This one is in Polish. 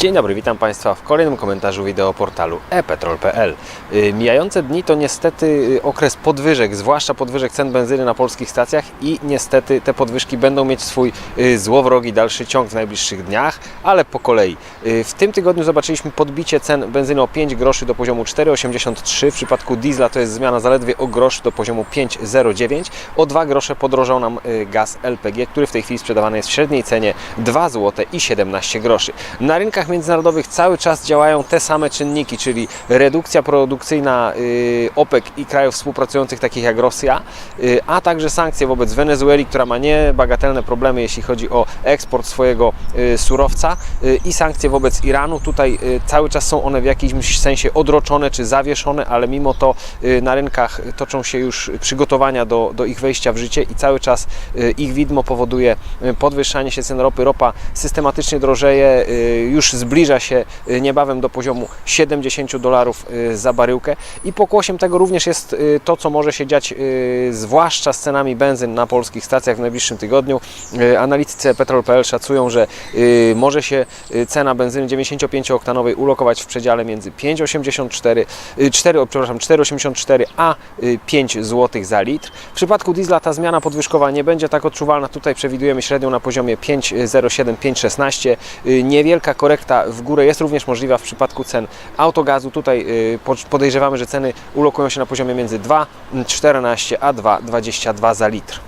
Dzień dobry, witam Państwa w kolejnym komentarzu wideo portalu epetrol.pl. Y, Mijające dni to niestety y, okres podwyżek, zwłaszcza podwyżek cen benzyny na polskich stacjach i niestety te podwyżki będą mieć swój y, złowrogi dalszy ciąg w najbliższych dniach, ale po kolei. W tym tygodniu zobaczyliśmy podbicie cen benzyny o 5 groszy do poziomu 4,83. W przypadku diesla to jest zmiana zaledwie o grosz do poziomu 5,09. O 2 grosze podrożał nam gaz LPG, który w tej chwili sprzedawany jest w średniej cenie 2 zł i 17 groszy. Na rynkach międzynarodowych cały czas działają te same czynniki, czyli redukcja produkcyjna y, OPEC i krajów współpracujących takich jak Rosja, y, a także sankcje wobec Wenezueli, która ma niebagatelne problemy, jeśli chodzi o eksport swojego y, surowca i sankcje wobec Iranu. Tutaj cały czas są one w jakimś sensie odroczone czy zawieszone, ale mimo to na rynkach toczą się już przygotowania do, do ich wejścia w życie i cały czas ich widmo powoduje podwyższanie się cen ropy. Ropa systematycznie drożeje, już zbliża się y, niebawem do poziomu 70 dolarów y, za baryłkę i pokłosiem tego również jest y, to, co może się dziać zwłaszcza z cenami benzyn na polskich stacjach w najbliższym tygodniu. Analitycy Petrol.pl szacują, że może się cena benzyny 95-oktanowej ulokować w przedziale między 5,84, y, 4, o, przepraszam, 4,84 a y, 5 zł za litr. W przypadku diesla ta zmiana podwyżkowa nie będzie tak odczuwalna. Tutaj przewidujemy średnią na poziomie 5,07-5,16. Y, Niewielka korekta w górę jest również możliwa w przypadku cen autogazu. Tutaj y, po- podejrzewamy, że ceny ulokują się na poziomie między 2,14 a 2,22 za litr.